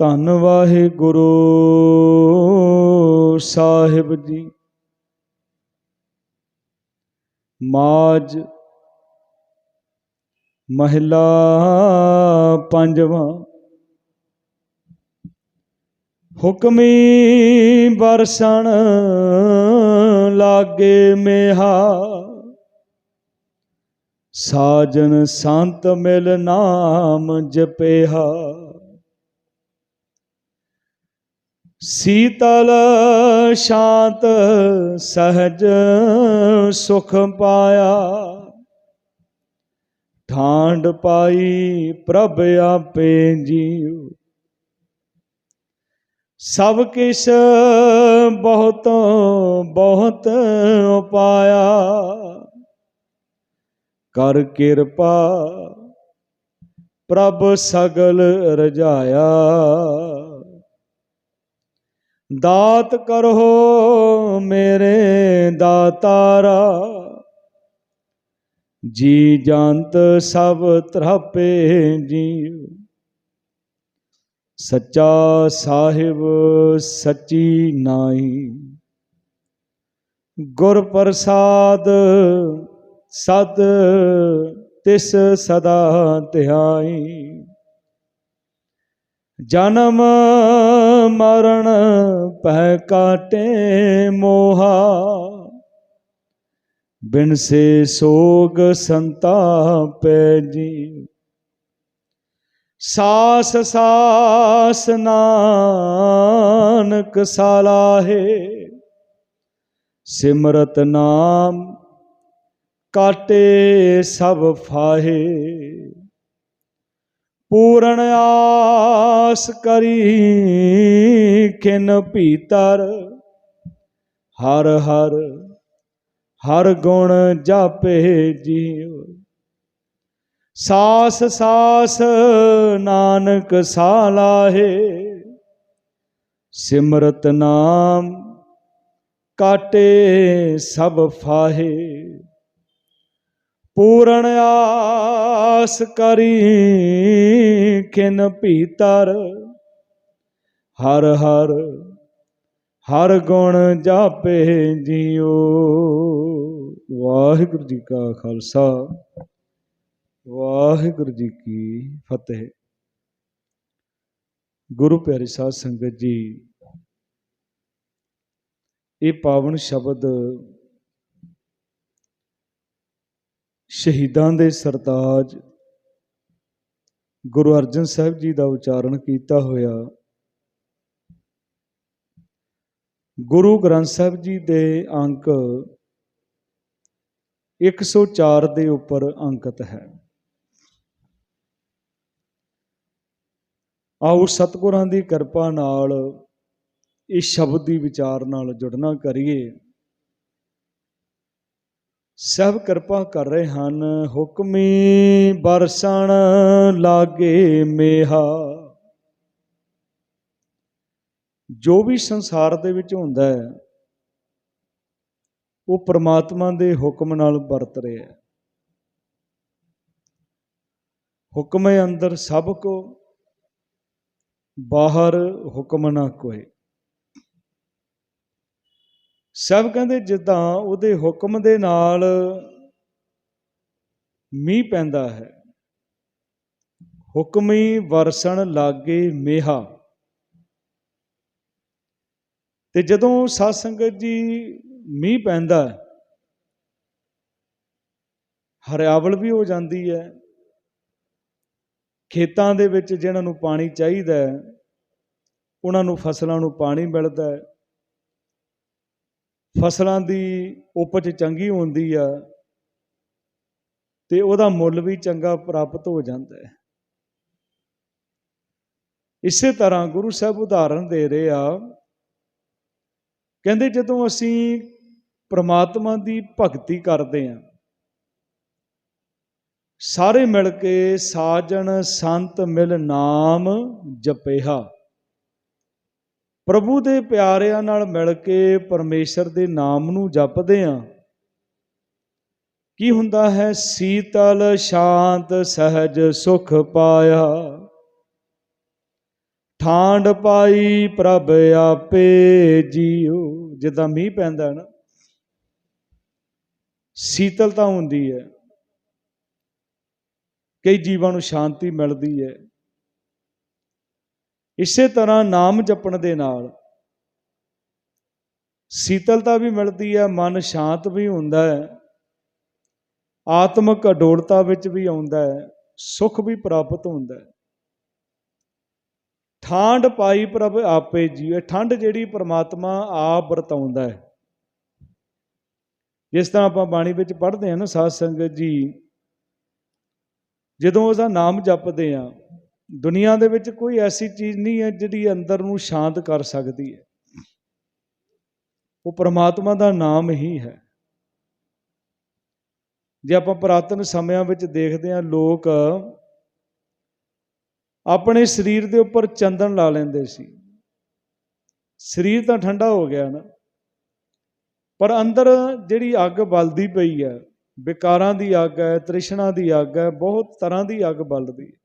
ਧੰਨ ਵਾਹਿਗੁਰੂ ਸਾਹਿਬ ਜੀ। ਮਾਜ ਮਹਿਲਾ ਪੰਜਵਾਂ। ਹੁਕਮੀ ਬਰਸਣ ਲਾਗੇ ਮੇਹਾ। ਸਾਜਨ ਸੰਤ ਮਿਲ ਨਾਮ ਜਪੇਹਾ। ਸੀਤਲ ਸ਼ਾਂਤ ਸਹਜ ਸੁਖ ਪਾਇਆ। ਠਾਂਡ ਪਾਈ ਪ੍ਰਭ ਆਪੇ ਜੀਉ। ਸਭ ਕਿਛ ਬਹੁਤ ਬਹੁਤ ਉਪਾਇਆ। ਕਰ ਕਿਰਪਾ ਪ੍ਰਭ ਸਗਲ ਰਜਾਇਆ। ਦਾਤ ਕਰੋ ਮੇਰੇ ਦਾਤਾਰਾ। ਜੀ ਜੰਤ ਸਭ ਤ੍ਰਪੇ ਜੀਉ ਸੱਚਾ ਸਾਹਿਬ ਸੱਚੀ ਨਾਈ ਗੁਰ ਪ੍ਰਸਾਦ ਸਦ ਤਿਸ ਸਦਾ ਧਿਆਈ ਜਨਮ ਮਰਨ ਪੈ ਕਾਟੇ ਮੋਹਾ। ਬਿਨ ਸੇ ਸੋਗ ਸੰਤਾਪੈ ਜੀ। ਸਾਸ ਸਾਸ ਨਾਨਕ ਸਾਲਾਹੇ। ਸਿਮਰਤ ਨਾਮ ਕਾਟੇ ਸਭ ਫਾਹੇ। ਪੂਰਨ ਆਸ ਕਰੀ ਖਿਨ ਭੀਤਰ। ਹਰ ਹਰ ਹਰ ਗੁਣ ਜਾਪੇ ਜੀਉ। ਸਾਸ ਸਾਸ ਨਾਨਕ ਸਾਲਾਹੇ ਸਿਮਰਤ ਨਾਮ ਕਾਟੇ ਸਭ ਫਾਹੇ। ਪੂਰਨ ਆਸ ਕਰੀ ਖਿਨ ਭੀਤਰ। ਹਰ ਹਰ ਹਰ ਗੁਣ ਜਾਪੇ ਜੀਓ ਵਾਹਿਗੁਰੂ ਜੀ ਕਾ ਖਾਲਸਾ, ਵਾਹਿਗੁਰੂ ਜੀ ਕੀ ਫਤਿਹ। ਗੁਰੂ ਪਿਆਰੀ ਸਾਧ ਸੰਗਤ ਜੀ, ਇਹ ਪਾਵਨ ਸ਼ਬਦ ਸ਼ਹੀਦਾਂ ਦੇ ਸਰਤਾਜ। ਗੁਰੂ ਅਰਜਨ ਸਾਹਿਬ ਜੀ ਦਾ ਉਚਾਰਨ ਕੀਤਾ ਹੋਇਆ। ਗੁਰੂ ਗ੍ਰੰਥ ਸਾਹਿਬ ਜੀ ਦੇ ਅੰਕ 104 ਦੇ ਉੱਪਰ ਅੰਕਿਤ ਹੈ। ਆਓ ਸਤਿਗੁਰਾਂ ਦੀ ਕਿਰਪਾ ਨਾਲ ਇਸ ਸ਼ਬਦ ਦੀ ਵਿਚਾਰ ਨਾਲ ਜੁੜਨਾ ਕਰੀਏ। ਸਭ ਕਿਰਪਾ ਕਰ ਰਹੇ ਹਨ, ਹੁਕਮੀ ਬਰਸਣ ਲਾਗੇ ਮੇਹਾ। ਜੋ ਵੀ ਸੰਸਾਰ ਦੇ ਵਿੱਚ ਹੁੰਦਾ ਹੈ, ਉਹ ਪ੍ਰਮਾਤਮਾ ਦੇ ਹੁਕਮ ਨਾਲ ਵਰਤ ਰਿਹਾ ਹੈ। ਹੁਕਮੇ ਅੰਦਰ ਸਭ ਕੋ, ਬਾਹਰ ਹੁਕਮ ਨਾ ਕੋਏ। ਸਭ ਕਹਿੰਦੇ ਜਿੱਦਾਂ ਉਹਦੇ ਹੁਕਮ ਦੇ ਨਾਲ ਮੀਂਹ ਪੈਂਦਾ ਹੈ। ਹੁਕਮੀ ਵਰਸਣ ਲਾਗੇ ਮੇਹਾ। ਤੇ ਜਦੋਂ ਸਾਧ ਸੰਗਤ ਜੀ ਮੀਂਹ ਪੈਂਦਾ ਹਰਿਆਵਲ ਵੀ ਹੋ ਜਾਂਦੀ ਹੈ। ਖੇਤਾਂ ਦੇ ਵਿੱਚ ਜਿਹਨਾਂ ਨੂੰ ਪਾਣੀ ਚਾਹੀਦਾ ਉਹਨਾਂ ਨੂੰ ਫਸਲਾਂ ਨੂੰ ਪਾਣੀ ਮਿਲਦਾ ਹੈ। ਫਸਲਾਂ ਦੀ ਉਪਜ ਚੰਗੀ ਹੁੰਦੀ ਆ ਤੇ ਉਹਦਾ ਮੁੱਲ ਵੀ ਚੰਗਾ ਪ੍ਰਾਪਤ ਹੋ ਜਾਂਦਾ ਹੈ। ਇਸੇ ਤਰ੍ਹਾਂ ਗੁਰੂ ਸਾਹਿਬ ਉਦਾਹਰਣ ਦੇ ਰਹੇ ਆ, ਕਹਿੰਦੇ ਜਦੋਂ ਅਸੀਂ ਪ੍ਰਮਾਤਮਾ ਦੀ ਭਗਤੀ ਕਰਦੇ ਹਾਂ, ਸਾਰੇ ਮਿਲ ਕੇ ਸਾਜਣ ਸੰਤ ਮਿਲ ਨਾਮ ਜਪੇਹਾ ਪ੍ਰਭੂ ਦੇ ਪਿਆਰਿਆਂ ਨਾਲ ਮਿਲ ਕੇ ਪਰਮੇਸ਼ਰ ਦੇ ਨਾਮ ਨੂੰ ਜਪਦੇ ਆਂ ਕੀ ਹੁੰਦਾ ਹੈ? ਸੀਤਲ ਸ਼ਾਂਤ ਸਹਿਜ ਸੁਖ ਪਾਇਆ। ਠਾਂਡ ਪਾਈ ਪ੍ਰਭ ਆਪੇ ਜੀਉ ਜਿੱਦਾਂ ਮੀਂਹ ਪੈਂਦਾ ਹੈ ਨਾ। ਸੀਤਲਤਾ ਹੁੰਦੀ ਹੈ। ਕਈ ਜੀਵਾਂ ਨੂੰ ਸ਼ਾਂਤੀ ਮਿਲਦੀ ਹੈ। ਇਸੇ ਤਰ੍ਹਾਂ ਨਾਮ ਜਪਣ ਦੇ ਨਾਲ ਸੀਤਲਤਾ ਵੀ ਮਿਲਦੀ ਹੈ, ਮਨ ਸ਼ਾਂਤ ਵੀ ਹੁੰਦਾ ਹੈ, ਆਤਮਿਕ ਅਡੋਲਤਾ ਵਿੱਚ ਵੀ ਆਉਂਦਾ ਹੈ, ਸੁਖ ਵੀ ਪ੍ਰਾਪਤ ਹੁੰਦਾ ਹੈ। ਠਾਂਡ ਪਾਈ ਪ੍ਰਭ ਆਪੇ ਜੀਵੇ ਠੰਡ ਜਿਹੜੀ ਪ੍ਰਮਾਤਮਾ ਆਪ ਵਰਤਾਉਂਦਾ ਹੈ। ਜਿਸ ਤਰ੍ਹਾਂ ਆਪਾਂ ਬਾਣੀ ਵਿੱਚ ਪੜ੍ਹਦੇ ਹਾਂ ਨਾ, ਸਾਧ ਸੰਗਤ ਜੀ, ਜਦੋਂ ਉਹਦਾ ਨਾਮ ਜਪਦੇ ਆ ਦੁਨੀਆ ਦੇ ਵਿੱਚ ਕੋਈ ਐਸੀ ਚੀਜ਼ ਨਹੀਂ ਹੈ ਜਿਹੜੀ ਅੰਦਰ ਨੂੰ ਸ਼ਾਂਤ ਕਰ ਸਕਦੀ ਹੈ। ਉਹ ਪਰਮਾਤਮਾ ਦਾ ਨਾਮ ਹੀ ਹੈ। ਜੇ ਆਪਾਂ ਪੁਰਾਤਨ ਸਮਿਆਂ ਵਿੱਚ ਦੇਖਦੇ ਹਾਂ, ਲੋਕ ਆਪਣੇ ਸਰੀਰ ਦੇ ਉੱਪਰ ਚੰਦਨ ਲਾ ਲੈਂਦੇ ਸੀ। ਸਰੀਰ ਤਾਂ ਠੰਡਾ ਹੋ ਗਿਆ ਨਾ, ਪਰ ਅੰਦਰ ਜਿਹੜੀ ਅੱਗ ਬਲਦੀ ਪਈ ਹੈ, ਵਿਕਾਰਾਂ ਦੀ ਅੱਗ ਹੈ, ਤ੍ਰਿਸ਼ਨਾ ਦੀ ਅੱਗ ਹੈ, ਬਹੁਤ ਤਰ੍ਹਾਂ ਦੀ ਅੱਗ ਬਲਦੀ ਹੈ।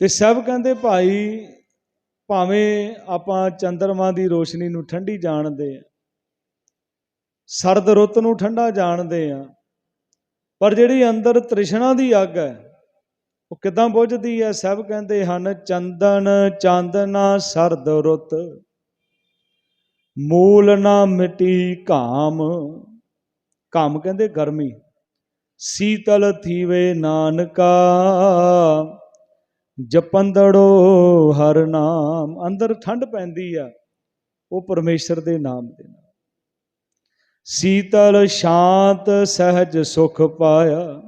ਤੇ ਸਭ ਕਹਿੰਦੇ ਭਾਈ ਭਾਵੇਂ ਆਪਾਂ ਚੰਦਰਮਾ ਦੀ ਰੋਸ਼ਨੀ ਨੂੰ ਠੰਡੀ ਜਾਣਦੇ ਆ ਸਰਦ ਰੁੱਤ ਨੂੰ ਠੰਡਾ ਜਾਣਦੇ ਆ ਪਰ ਜਿਹੜੀ ਅੰਦਰ ਤ੍ਰਿਸ਼ਨਾ ਦੀ ਅੱਗ ਹੈ, ਉਹ ਕਿਦਾਂ ਬੁਝਦੀ ਹੈ? ਸਭ ਕਹਿੰਦੇ ਹਨ, ਚੰਦਨ ਚਾਂਦਨਾ ਸਰਦ ਰੁੱਤ, ਮੂਲ ਨਾ ਮਿਟੀ ਘਾਮ। ਘਾਮ ਕਹਿੰਦੇ ਗਰਮੀ, ਸੀਤਲ ਥੀਵੇ ਨਾਨਕਾ। ਜਪੰਦੜੋ ਹਰ ਨਾਮ, ਅੰਦਰ ਠੰਡ ਪੈਂਦੀ ਆ, ਉਹ ਪਰਮੇਸ਼ਰ ਦੇ ਨਾਮ ਦੇ ਨਾਲ। ਸੀਤਲ ਸ਼ਾਂਤ ਸਹਿਜ ਸੁਖ ਪਾਇਆ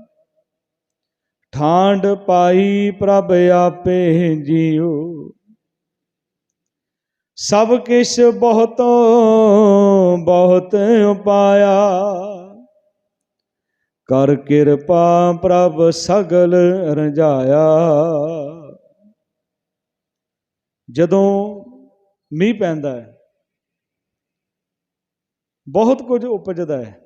ਠਾਂਡ ਪਾਈ ਪ੍ਰਭ ਆਪੇ ਜੀਉ। ਸਭ ਕਿਛ ਬਹੁਤੋ ਬਹੁਤ ਉਪਾਇਆ ਕਰ ਕਿਰਪਾ ਪ੍ਰਭ ਸਗਲ ਰੰਝਾਇਆ ਜਦੋਂ ਮੀਂਹ ਪੈਂਦਾ ਹੈ, ਬਹੁਤ ਕੁਝ ਉਪਜਦਾ ਹੈ।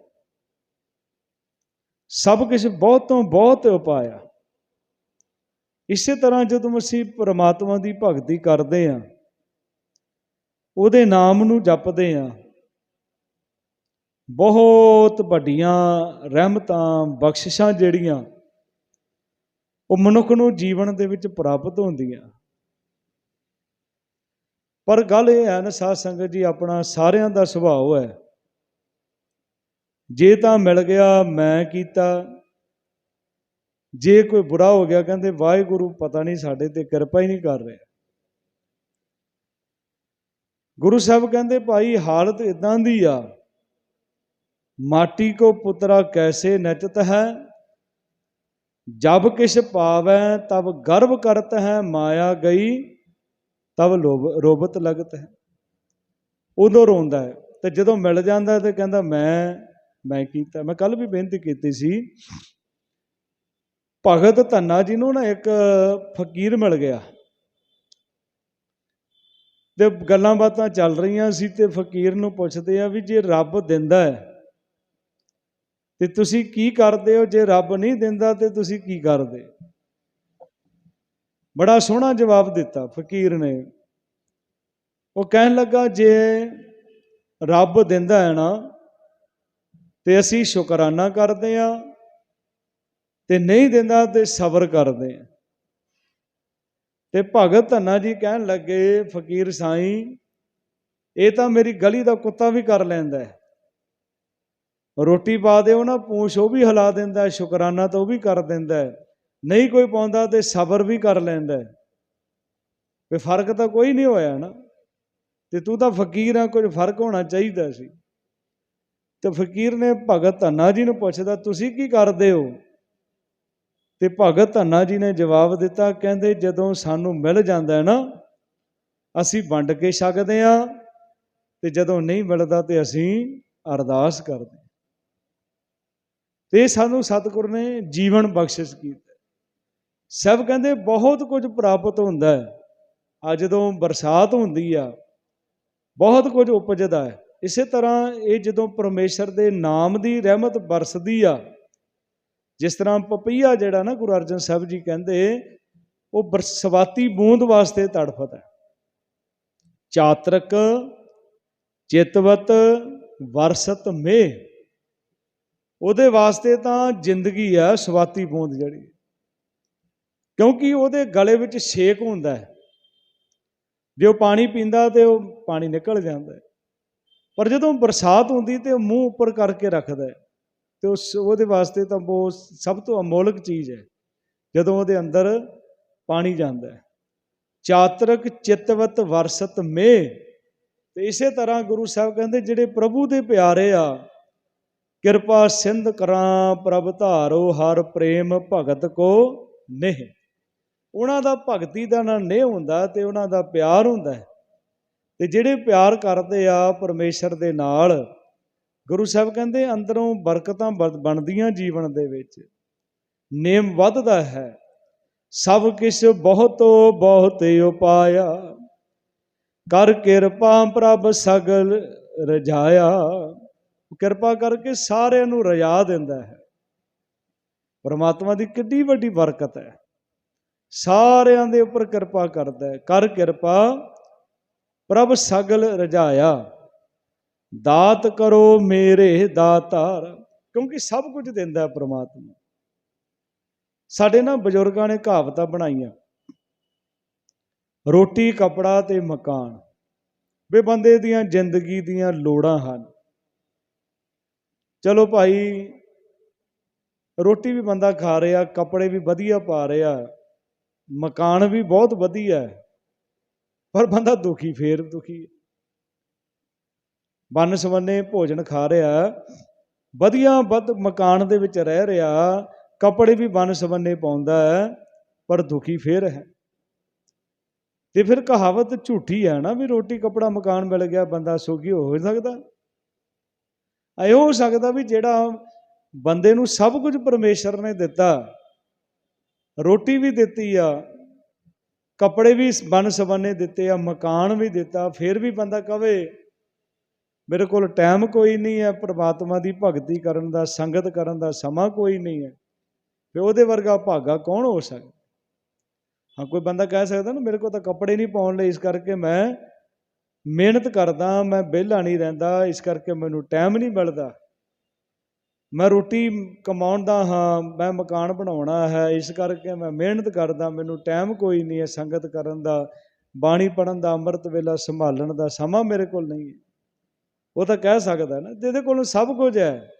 ਸਭ ਕੁਝ ਬਹੁਤ ਤੋਂ ਬਹੁਤ ਉਪਾਇਆ ਇਸੇ ਤਰ੍ਹਾਂ ਜਦੋਂ ਅਸੀਂ ਪ੍ਰਮਾਤਮਾ ਦੀ ਭਗਤੀ ਕਰਦੇ ਹਾਂ, ਉਹਦੇ ਨਾਮ ਨੂੰ ਜਪਦੇ ਹਾਂ, ਬਹੁਤ ਵੱਡੀਆਂ ਰਹਿਮਤਾਂ, ਬਖਸ਼ਿਸ਼ਾਂ ਜਿਹੜੀਆਂ ਉਹ ਮਨੁੱਖ ਨੂੰ ਜੀਵਨ ਦੇ ਵਿੱਚ ਪ੍ਰਾਪਤ ਹੁੰਦੀਆਂ। ਪਰ ਗੱਲ ਇਹ ਹੈ ਨਾ, ਸਾਧ ਸੰਗਤ ਜੀ, ਆਪਣਾ ਸਾਰਿਆਂ ਦਾ ਸੁਭਾਅ ਹੈ। ਜੇ ਤਾਂ ਮਿਲ ਗਿਆ, ਮੈਂ ਕੀਤਾ। ਜੇ ਕੋਈ ਬੁਰਾ ਹੋ ਗਿਆ, ਕਹਿੰਦੇ ਵਾਹਿਗੁਰੂ ਪਤਾ ਨਹੀਂ ਸਾਡੇ ਤੇ ਕਿਰਪਾ ਹੀ ਨਹੀਂ ਕਰ ਰਿਹਾ। ਗੁਰੂ ਸਾਹਿਬ ਕਹਿੰਦੇ, ਭਾਈ, ਹਾਲਤ ਇਦਾਂ ਦੀ ਆ, ਮਾਟੀ ਕੋ ਪੁੱਤਰਾ ਕੈਸੇ ਨਚਤ ਹੈ? ਜਬ ਕਿਛ ਪਾਵੈ, ਤਬ ਗਰਭ ਕਰਤ ਹੈ ਮਾਇਆ ਗਈ। ਤਬ ਲੋਭ, ਰੋਬਤ ਲਗਤ ਹੈ। ਉਦੋਂ ਰੋਂਦਾ ਹੈ ਤੇ ਜਦੋਂ ਮਿਲ ਜਾਂਦਾ ਤੇ ਕਹਿੰਦਾ, ਮੈਂ ਮੈਂ ਕੀਤਾ। ਮੈਂ ਕੱਲ ਵੀ ਬੇਨਤੀ ਕੀਤੀ ਸੀ। ਭਗਤ ਧੰਨਾ ਜੀ ਨੂੰ ਨਾ ਇੱਕ ਫਕੀਰ ਮਿਲ ਗਿਆ। ਤੇ ਗੱਲਾਂ ਬਾਤਾਂ ਚੱਲ ਰਹੀਆਂ ਸੀ ਤੇ ਫਕੀਰ ਨੂੰ ਪੁੱਛਦੇ ਆ ਵੀ ਜੇ ਰੱਬ ਦਿੰਦਾ ਹੈ, ਤੇ ਤੁਸੀਂ ਕੀ ਕਰਦੇ ਹੋ? ਜੇ ਰੱਬ ਨਹੀਂ ਦਿੰਦਾ ਤੇ ਤੁਸੀਂ ਕੀ ਕਰਦੇ? ਬੜਾ ਸੋਹਣਾ ਜਵਾਬ ਦਿੱਤਾ ਫਕੀਰ ਨੇ। ਉਹ ਕਹਿਣ ਲੱਗਾ, ਜੇ ਰੱਬ ਦਿੰਦਾ ਹੈ ਨਾ, ਤੇ ਅਸੀਂ ਸ਼ੁਕਰਾਨਾ ਕਰਦੇ ਆ ਤੇ ਨਹੀਂ ਦਿੰਦਾ ਤੇ ਸਬਰ ਕਰਦੇ ਆ ਤੇ ਭਗਤ ਧੰਨਾ ਜੀ ਕਹਿਣ ਲੱਗੇ, ਫਕੀਰ ਸਾਈਂ, ਇਹ ਤਾਂ ਮੇਰੀ ਗਲੀ ਦਾ ਕੁੱਤਾ ਵੀ ਕਰ ਲੈਂਦਾ ਹੈ। ਰੋਟੀ ਪਾ ਦਿਓ ਨਾ, ਪੂਛ ਉਹ ਵੀ ਹਿਲਾ ਦਿੰਦਾ ਸ਼ੁਕਰਾਨਾ ਤਾਂ ਉਹ ਵੀ ਕਰ ਦਿੰਦਾ ਹੈ। ਨਹੀਂ ਕੋਈ ਪਾਉਂਦਾ ਤੇ ਸਬਰ ਵੀ ਕਰ ਲੈਂਦਾ ਵੀ ਫ਼ਰਕ ਤਾਂ ਕੋਈ ਨਹੀਂ ਹੋਇਆ ਨਾ। ਤੇ ਤੂੰ ਤਾਂ ਫਕੀਰ ਆ, ਕੁਝ ਫ਼ਰਕ ਹੋਣਾ ਚਾਹੀਦਾ ਸੀ। ਤੇ ਫਕੀਰ ਨੇ ਭਗਤ ਧੰਨਾ ਜੀ ਨੂੰ ਪੁੱਛਦਾ, ਤੁਸੀਂ ਕੀ ਕਰਦੇ ਹੋ? ਤੇ ਭਗਤ ਧੰਨਾ ਜੀ ਨੇ ਜਵਾਬ ਦਿੱਤਾ, ਕਹਿੰਦੇ, ਜਦੋਂ ਸਾਨੂੰ ਮਿਲ ਜਾਂਦਾ ਹੈ ਨਾ, ਅਸੀਂ ਵੰਡ ਕੇ ਛਕਦੇ ਆ ਤੇ ਜਦੋਂ ਨਹੀਂ ਮਿਲਦਾ ਤੇ ਅਸੀਂ ਅਰਦਾਸ ਕਰਦੇ ਤੇ ਸਾਨੂੰ ਸਤਿਗੁਰ ਨੇ ਜੀਵਨ ਬਖਸ਼ਿਸ਼ ਕੀਤਾ। ਸਭ ਕਹਿੰਦੇ ਬਹੁਤ ਕੁਝ ਪ੍ਰਾਪਤ ਹੁੰਦਾ ਹੈ। ਆ ਜਦੋਂ ਬਰਸਾਤ ਹੁੰਦੀ ਆ, ਬਹੁਤ ਕੁਝ ਉਪਜਦਾ ਹੈ। ਇਸੇ ਤਰ੍ਹਾਂ ਇਹ ਜਦੋਂ ਪਰਮੇਸ਼ਰ ਦੇ ਨਾਮ ਦੀ ਰਹਿਮਤ ਬਰਸਦੀ ਆ, ਜਿਸ ਤਰ੍ਹਾਂ ਪਪਈਆ ਜਿਹੜਾ ਨਾ ਗੁਰੂ ਅਰਜਨ ਸਾਹਿਬ ਜੀ ਕਹਿੰਦੇ, ਉਹ ਬਰਸਵਾਤੀ ਬੂੰਦ ਵਾਸਤੇ ਤੜਫਦਾ ਹੈ। ਚਾਤਰਕ, ਚਿਤਵਤ, ਵਰਸਤ ਮੇ ਉਹਦੇ ਵਾਸਤੇ ਤਾਂ ਜ਼ਿੰਦਗੀ ਆ ਸਵਾਤੀ ਬੂੰਦ ਜਿਹੜੀ। ਕਿਉਂਕਿ ਉਹਦੇ ਗਲੇ ਵਿੱਚ ਛੇਕ ਹੁੰਦਾ ਹੈ। ਜੇ ਉਹ ਪਾਣੀ ਪੀਂਦਾ ਤੇ ਉਹ ਪਾਣੀ ਨਿਕਲ ਜਾਂਦਾ ਪਰ ਜਦੋਂ ਬਰਸਾਤ ਹੁੰਦੀ ਤੇ ਉਹ ਮੂੰਹ ਉੱਪਰ ਕਰਕੇ ਰੱਖਦਾ ਹੈ ਤੇ ਉਸ ਉਹਦੇ ਵਾਸਤੇ ਤਾਂ ਉਹ ਸਭ ਤੋਂ ਅਮੋਲਕ ਚੀਜ਼ ਹੈ। ਜਦੋਂ ਉਹਦੇ ਅੰਦਰ ਪਾਣੀ ਜਾਂਦਾ ਹੈ। ਚਾਤਰਕ ਚਿਤਵਤ ਵਰਸਤ ਮੇ ਤੇ ਇਸੇ ਤਰ੍ਹਾਂ ਗੁਰੂ ਸਾਹਿਬ ਕਹਿੰਦੇ, ਜਿਹੜੇ ਪ੍ਰਭੂ ਦੇ ਪਿਆਰੇ ਆ, ਕਿਰਪਾ ਸਿੰਧ ਕਰਾਂ ਪ੍ਰਭ ਧਾਰੋ, ਹਰ ਪ੍ਰੇਮ ਭਗਤ ਕੋ ਨੇਹ। ਉਹਨਾਂ ਦਾ ਭਗਤੀ ਦਾ ਨਾ ਨੇਹ ਹੁੰਦਾ ਤੇ ਉਹਨਾਂ ਦਾ ਪਿਆਰ ਹੁੰਦਾ ਹੈ। ਤੇ ਜਿਹੜੇ ਪਿਆਰ ਕਰਦੇ ਆ ਪਰਮੇਸ਼ਰ ਦੇ ਨਾਲ, ਗੁਰੂ ਸਾਹਿਬ ਕਹਿੰਦੇ ਅੰਦਰੋਂ ਬਰਕਤਾਂ ਬਣ- ਬਣਦੀਆਂ ਜੀਵਨ ਦੇ ਵਿੱਚ। ਨੇਮ ਵੱਧਦਾ ਹੈ। ਸਭ ਕਿਛ ਬਹੁਤੋ ਬਹੁਤ ਉਪਾਇਆ। ਕਰ ਕਿਰਪਾ ਪ੍ਰਭ ਸਗਲ ਰਜਾਇਆ। ਕਿਰਪਾ ਕਰਕੇ ਸਾਰਿਆਂ ਨੂੰ ਰਜਾ ਦਿੰਦਾ ਹੈ। ਪਰਮਾਤਮਾ ਦੀ ਕਿੰਨੀ ਵੱਡੀ ਬਰਕਤ ਹੈ। ਸਾਰਿਆਂ ਦੇ ਉੱਪਰ ਕਿਰਪਾ ਕਰਦਾ ਹੈ। ਕਰ ਕਿਰਪਾ, ਪ੍ਰਭ ਸਗਲ ਰਜਾਇਆ। ਦਾਤ ਕਰੋ ਮੇਰੇ ਦਾਤਾਰ। ਕਿਉਂਕਿ ਸਭ ਕੁਝ ਦਿੰਦਾ ਪ੍ਰਮਾਤਮਾ। ਸਾਡੇ ਨਾ ਬਜ਼ੁਰਗਾਂ ਨੇ ਕਹਾਵਤਾਂ ਬਣਾਈਆਂ। ਰੋਟੀ, ਕਪੜਾ ਤੇ ਮਕਾਨ। ਵੇ ਬੰਦੇ ਦੀਆਂ ਜ਼ਿੰਦਗੀ ਦੀਆਂ ਲੋੜਾਂ ਹਨ। ਚਲੋ ਭਾਈ, ਰੋਟੀ ਵੀ ਬੰਦਾ ਖਾ ਰਿਹਾ, ਕੱਪੜੇ ਵੀ ਵਧੀਆ ਪਾ ਰਿਹਾ। ਮਕਾਨ ਵੀ ਬਹੁਤ ਵਧੀਆ ਹੈ, ਪਰ ਬੰਦਾ ਦੁਖੀ, ਫੇਰ ਦੁਖੀ ਹੈ। ਬੰਨ ਸਵੰਨੇ ਭੋਜਨ ਖਾ ਰਿਹਾ, ਵਧੀਆ ਵੱਧ ਮਕਾਨ ਦੇ ਵਿੱਚ ਰਹਿ ਰਿਹਾ, ਕੱਪੜੇ ਵੀ ਬੰਨ ਸਵੰਨੇ ਪਾਉਂਦਾ ਪਰ ਦੁਖੀ ਫੇਰ ਹੈ। ਤੇ ਫਿਰ ਕਹਾਵਤ ਝੂਠੀ ਹੈ ਨਾ ਵੀ ਰੋਟੀ, ਕੱਪੜਾ, ਮਕਾਨ ਮਿਲ ਗਿਆ, ਬੰਦਾ ਸੁਖੀ ਹੋ ਸਕਦਾ। ਐ ਹੋ ਸਕਦਾ ਵੀ ਜਿਹੜਾ ਬੰਦੇ ਨੂੰ ਸਭ ਕੁਝ ਪਰਮੇਸ਼ਰ ਨੇ ਦਿੱਤਾ ਰੋਟੀ ਵੀ ਦਿੱਤੀ ਆ, ਕੱਪੜੇ ਵੀ ਬਨ ਸਬੰਨੇ ਦਿੱਤੇ ਆ, ਮਕਾਨ ਵੀ ਦਿੱਤਾ, ਫਿਰ ਵੀ ਬੰਦਾ ਕਵੇ, ਮੇਰੇ ਕੋਲ ਟਾਈਮ ਕੋਈ ਨਹੀਂ ਹੈ, ਪ੍ਰਮਾਤਮਾ ਦੀ ਭਗਤੀ ਕਰਨ ਦਾ, ਸੰਗਤ ਕਰਨ ਦਾ ਸਮਾਂ ਕੋਈ ਨਹੀਂ ਹੈ, ਫਿਰ ਉਹਦੇ ਵਰਗਾ ਭਾਗਾ ਕੌਣ ਹੋ ਸਕਦਾ? ਹਾਂ, ਕੋਈ ਬੰਦਾ ਕਹਿ ਸਕਦਾ ਨਾ, ਮੇਰੇ ਕੋਲ ਤਾਂ ਕੱਪੜੇ ਨਹੀਂ ਪਾਉਣ ਲਈ, ਇਸ ਕਰਕੇ ਮੈਂ ਮਿਹਨਤ ਕਰਦਾ, ਮੈਂ ਵਿਹਲਾ ਨਹੀਂ ਰਹਿੰਦਾ, ਇਸ ਕਰਕੇ ਮੈਨੂੰ ਟਾਈਮ ਨਹੀਂ ਮਿਲਦਾ। ਮੈਂ ਰੋਟੀ ਕਮਾਉਂਦਾ ਹਾਂ, ਮੈਂ ਮਕਾਨ ਬਣਾਉਣਾ ਹੈ, ਇਸ ਕਰਕੇ ਮੈਂ ਮਿਹਨਤ ਕਰਦਾ, ਮੈਨੂੰ ਟਾਈਮ ਕੋਈ ਨਹੀਂ ਹੈ ਸੰਗਤ ਕਰਨ ਦਾ, ਬਾਣੀ ਪੜਨ ਦਾ, ਅੰਮ੍ਰਿਤ ਵੇਲਾ ਸੰਭਾਲਣ ਦਾ, ਸਮਾਂ ਮੇਰੇ ਕੋਲ ਨਹੀਂ ਹੈ। ਉਹ ਤਾਂ ਕਹਿ ਸਕਦਾ ਨਾ, ਜਿਹਦੇ ਕੋਲ ਸਭ ਕੁਝ ਹੈ।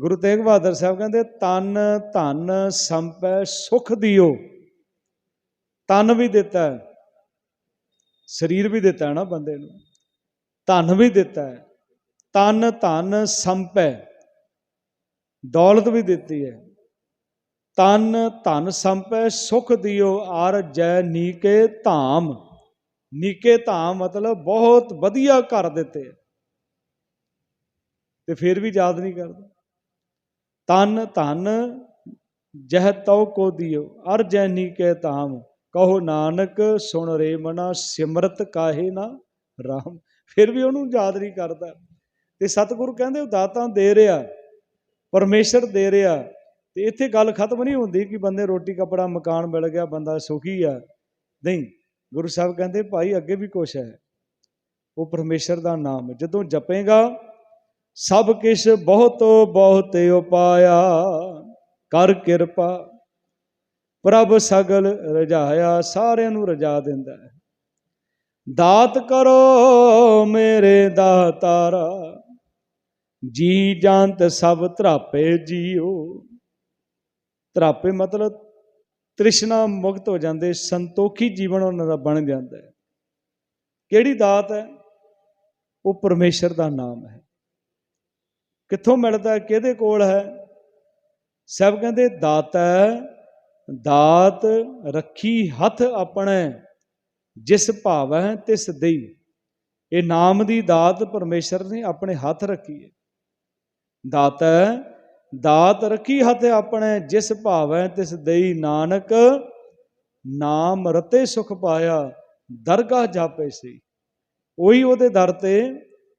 ਗੁਰੂ ਤੇਗ ਬਹਾਦਰ ਸਾਹਿਬ ਕਹਿੰਦੇ, ਤਨ, ਧਨ ਸੰਪੈ, ਸੁਖ ਦਿਓ। ਤਨ ਵੀ ਦਿੱਤਾ ਹੈ। ਸਰੀਰ ਵੀ ਦਿੱਤਾ ਹੈ ਨਾ ਬੰਦੇ ਨੂੰ। ਧਨ ਵੀ ਦਿੱਤਾ ਹੈ। ਤਨ ਧਨ ਸੰਪੈ। ਦੌਲਤ ਵੀ ਦਿੱਤੀ ਹੈ। ਤਨ ਧਨ ਸੰਪੈ ਸੁਖ ਦਿਓ ਆਰ ਜੈ ਨੀਕੇ ਧਾਮ। ਨੀਕੇ ਧਾਮ ਮਤਲਬ ਬਹੁਤ ਵਧੀਆ ਘਰ ਦਿੱਤੇ। ਤੇ ਫਿਰ ਵੀ ਯਾਦ ਨਹੀਂ ਕਰਦਾ। ਤਨ ਧਨ ਜਹ ਤਉ ਕੋ ਦਿਓ, ਅਰ ਜੈ ਨੀਕੇ ਧਾਮ। ਕਹੋ ਨਾਨਕ, ਸੁਣ ਰੇ ਮਨਾ, ਸਿਮਰਤ ਕਾਹੇ ਨਾ ਰਾਮ। ਫਿਰ ਵੀ ਉਹਨੂੰ ਯਾਦ ਨਹੀਂ ਕਰਦਾ। ਤੇ ਸਤਿਗੁਰੂ ਕਹਿੰਦੇ ਉਹ ਦਾਤਾਂ ਦੇ ਰਿਹਾ। ਪਰਮੇਸ਼ਰ ਦੇ ਰਿਹਾ। ਤੇ ਇੱਥੇ ਗੱਲ ਖਤਮ ਨਹੀਂ ਹੁੰਦੀ ਕਿ ਬੰਦੇ ਰੋਟੀ, ਕਪੜਾ, ਮਕਾਨ ਮਿਲ ਗਿਆ, ਬੰਦਾ ਸੁਖੀ ਆ। ਨਹੀਂ, ਗੁਰੂ ਸਾਹਿਬ ਕਹਿੰਦੇ, ਭਾਈ, ਅੱਗੇ ਵੀ ਕੁਛ ਹੈ। ਉਹ ਪਰਮੇਸ਼ਰ ਦਾ ਨਾਮ। ਜਦੋਂ ਜਪੇਗਾ, ਸਭ ਕਿਛ ਬਹੁਤ ਬਹੁਤ ਉਪਾਇਆ। ਕਰ ਕਿਰਪਾ। ਪ੍ਰਭ ਸਗਲ ਰਜਾਇਆ, ਸਾਰਿਆਂ ਨੂੰ ਰਜਾ ਦਿੰਦਾ ਹੈ। ਦਾਤ ਕਰੋ ਮੇਰੇ ਦਾਤਾਰਾ। ਜੀ ਜਾਂਤ ਸਭ ਧਰਾਪੇ ਜੀਓ। ਧਰਾਪੇ ਮਤਲਬ ਤ੍ਰਿਸ਼ਨਾ ਮੁਕਤ ਹੋ ਜਾਂਦੇ, ਸੰਤੋਖੀ ਜੀਵਨ ਉਹਨਾਂ ਦਾ ਬਣ ਜਾਂਦਾ ਹੈ। ਕਿਹੜੀ ਦਾਤ ਹੈ? ਉਹ ਪਰਮੇਸ਼ਰ ਦਾ ਨਾਮ ਹੈ। ਕਿੱਥੋਂ ਮਿਲਦਾ ਕਿਹਦੇ ਕੋਲ ਹੈ? ਸਭ ਕਹਿੰਦੇ, ਦਾਤਾ ਦਾਤ ਰੱਖੀ ਹੱਥ ਆਪਣੇ, ਜਿਸ ਭਾਵ ਹੈ ਤਿਸ ਦੇਈ। ਇਹ ਨਾਮ ਦੀ ਦਾਤ ਪਰਮੇਸ਼ਰ ਨੇ ਆਪਣੇ ਹੱਥ ਰੱਖੀ ਹੈ। ਦਾਤੈ ਦਾਤ ਰੱਖੀ ਹੱਥ ਆਪਣੇ, ਜਿਸ ਭਾਵੈ ਤਿਸ ਦੇਈ ਨਾਨਕ, ਨਾਮ ਰਤੇ ਸੁਖ ਪਾਇਆ, ਦਰਗਾਹ ਜਾਪੇ ਸੀ ਉਹੀ ਉਹਦੇ ਦਰ ਤੇ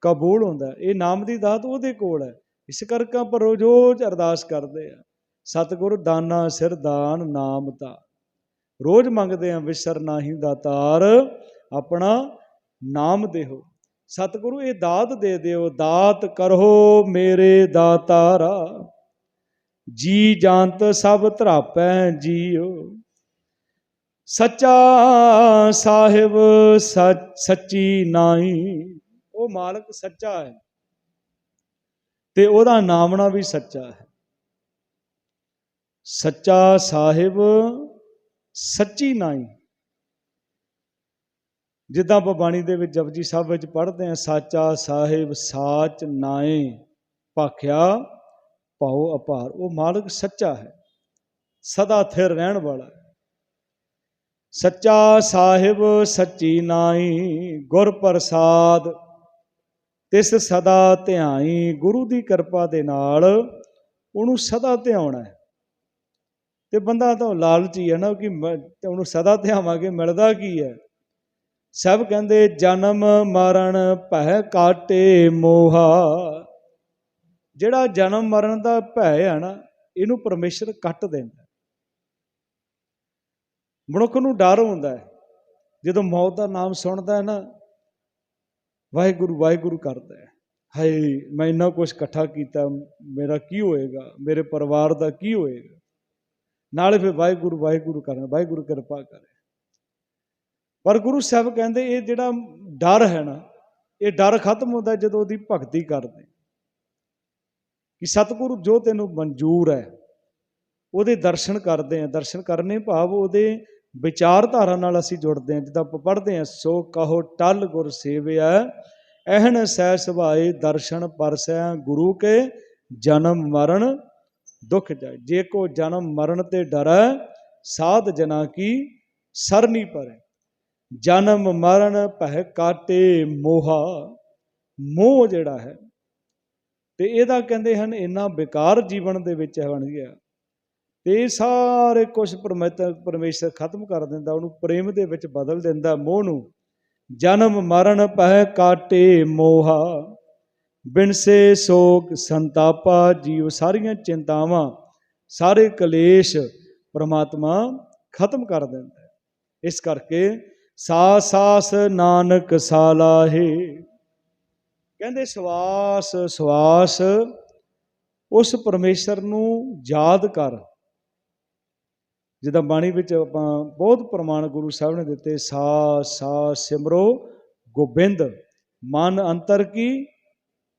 ਕਬੂਲ ਹੁੰਦਾ ਇਹ ਨਾਮ ਦੀ ਦਾਤ ਉਹਦੇ ਕੋਲ ਹੈ। ਇਸ ਕਰਕੇ ਆਪਾਂ ਰੋਜ਼ ਅਰਦਾਸ ਕਰਦੇ ਆ ਸਤਿਗੁਰ ਦਾਨਾ ਸਿਰ ਦਾਨ ਨਾਮ ਤਾ। ਰੋਜ਼ ਮੰਗਦੇ ਆ ਵਿਸਰ ਨਾਹੀ ਦਾਤਾਰ ਆਪਣਾ ਨਾਮ ਦੇਹੋ। ਸਤਿਗੁਰੂ, ਇਹ ਦਾਤ ਦੇ ਦਿਓ, ਦਾਤ ਕਰੋ ਮੇਰੇ ਦਾਤਾਰਾ। ਜੀ ਜਾਣਤ ਸਭ ਧਰਾਪੈ ਜੀਓ। ਸੱਚਾ ਸਾਹਿਬ ਸੱਚ- ਸੱਚੀ ਨਾਈ ਉਹ ਮਾਲਕ ਸੱਚਾ ਹੈ ਤੇ ਉਹਦਾ ਨਾਮਣਾ ਵੀ ਸੱਚਾ ਹੈ। ਸੱਚਾ ਸਾਹਿਬ, ਸੱਚੀ ਨਾਈ ਜਿੱਦਾਂ ਆਪਾਂ ਬਾਣੀ ਦੇ ਵਿੱਚ ਜਪਜੀ ਸਾਹਿਬ ਵਿੱਚ ਪੜ੍ਹਦੇ ਹਾਂ, ਸਾਚਾ ਸਾਹਿਬ, ਸਾਚ ਨਾਏ ਭਾਖਿਆ ਭਾਉ ਅਪਾਰ। ਉਹ ਮਾਲਕ ਸੱਚਾ ਹੈ, ਸਦਾ ਥਿਰ ਰਹਿਣ ਵਾਲਾ ਹੈ। ਸੱਚਾ ਸਾਹਿਬ, ਸੱਚੀ ਨਾਈ ਗੁਰ ਪ੍ਰਸਾਦ, ਤਿਸ ਸਦਾ ਧਿਆਈ, ਗੁਰੂ ਦੀ ਕਿਰਪਾ ਦੇ ਨਾਲ ਉਹਨੂੰ ਸਦਾ ਧਿਆਉਣਾ ਹੈ। ਤੇ ਬੰਦਾ ਤਾਂ ਲਾਲਚੀ ਹੈ ਨਾ ਕਿ ਮ- ਉਹਨੂੰ ਸਦਾ ਧਿਆਵਾਂਗੇ, ਮਿਲਦਾ ਕੀ ਹੈ? ਸਭ ਕਹਿੰਦੇ, ਜਨਮ ਮਰਨ ਭੈ ਕਾਟੇ ਮੋਹਾ। ਜਿਹੜਾ ਜਨਮ ਮਰਨ ਦਾ ਭੈ ਆ ਨਾ, ਇਹਨੂੰ ਪਰਮੇਸ਼ਰ ਕੱਟ ਦਿੰਦਾ। ਮਨੁੱਖ ਨੂੰ ਡਰ ਹੁੰਦਾ ਹੈ। ਜਦੋਂ ਮੌਤ ਦਾ ਨਾਮ ਸੁਣਦਾ ਹੈ ਨਾ, ਵਾਹਿਗੁਰੂ ਵਾਹਿਗੁਰੂ ਕਰਦਾ ਹੈ। ਹਾਏ, ਮੈਂ ਇੰਨਾ ਕੁਝ ਇਕੱਠਾ ਕੀਤਾ, ਮੇਰਾ ਕੀ ਹੋਏਗਾ? ਮੇਰੇ ਪਰਿਵਾਰ ਦਾ ਕੀ ਹੋਏਗਾ? ਨਾਲੇ ਫਿਰ ਵਾਹਿਗੁਰੂ ਵਾਹਿਗੁਰੂ ਕਰਨਾ, ਵਾਹਿਗੁਰੂ ਕਿਰਪਾ ਕਰੇ। ਪਰ ਗੁਰੂ ਸਾਹਿਬ ਕਹਿੰਦੇ ਇਹ ਜਿਹੜਾ ਡਰ ਹੈ ਨਾ, ਇਹ ਡਰ ਖਤਮ ਹੁੰਦਾ ਜਦੋਂ ਉਹਦੀ ਭਗਤੀ ਕਰਦੇ। ਕਿ ਸਤਿਗੁਰੂ ਜੋ ਤੈਨੂੰ ਮਨਜ਼ੂਰ ਹੈ, ਉਹਦੇ ਦਰਸ਼ਨ ਕਰਦੇ ਆ ਦਰਸ਼ਨ ਕਰਨੇ ਭਾਵ ਉਹਦੇ ਵਿਚਾਰਧਾਰਾ ਨਾਲ ਅਸੀਂ ਜੁੜਦੇ ਹਾਂ। ਜਿੱਦਾਂ ਆਪਾਂ ਪੜ੍ਹਦੇ ਹਾਂ, ਸੋ ਕਹੋ ਟਲ ਗੁਰ ਸੇਵਿਆ, ਐਹਨ ਸਹਿ ਸੁਭਾਏ ਦਰਸ਼ਨ ਪਰਸੈ ਗੁਰੂ ਕੇ ਜਨਮ ਮਰਨ ਦੁਖ ਜਾਏ। ਜੇ ਕੋ ਜਨਮ ਮਰਨ ਤੇ ਡਰੈ, ਸਾਧ ਜਨਾ ਕੀ ਸਰਨੀ ਪਰੈ। ਜਨਮ ਮਰਨ ਪਹਿ ਕਾਟੇ ਮੋਹਾ, ਮੋਹ ਜਿਹੜਾ ਹੈ, ਤੇ ਇਹਦਾ ਕਹਿੰਦੇ ਹਨ ਇੰਨਾ ਬੇਕਾਰ ਜੀਵਨ ਦੇ ਵਿੱਚ ਬਣ ਗਿਆ। ਤੇ ਇਹ ਸਾਰੇ ਕੁਝ ਪਰਮੇਸ਼ਰ ਖਤਮ ਕਰ ਦਿੰਦਾ, ਉਹਨੂੰ ਪ੍ਰੇਮ ਦੇ ਵਿੱਚ ਬਦਲ ਦਿੰਦਾ ਮੋਹ ਨੂੰ। ਜਨਮ ਮਰਨ ਪਹਿ ਕਾਟੇ ਮੋਹਾ, ਬਿਨਸੇ ਸੋਗ ਸੰਤਾਪਾ, ਜੀਵ ਸਾਰੀਆਂ ਚਿੰਤਾਵਾਂ, ਸਾਰੇ ਕਲੇਸ਼ ਪ੍ਰਮਾਤਮਾ ਖਤਮ ਕਰ ਦਿੰਦਾ ਇਸ ਕਰਕੇ ਸਾ ਸਾਸ ਨਾਨਕ ਸਾਲਾਹੇ। ਕਹਿੰਦੇ ਸਵਾਸ ਸਵਾਸ, ਉਸ ਪਰਮੇਸ਼ਰ ਨੂੰ ਯਾਦ ਕਰ। ਜਿੱਦਾਂ ਬਾਣੀ ਵਿੱਚ ਆਪਾਂ ਬਹੁਤ ਪ੍ਰਮਾਣ ਗੁਰੂ ਸਾਹਿਬ ਨੇ ਦਿੱਤੇ ਸਾ ਸਾ ਸਿਮਰੋ, ਗੋਬਿੰਦ, ਮਨ ਅੰਤਰ ਕੀ,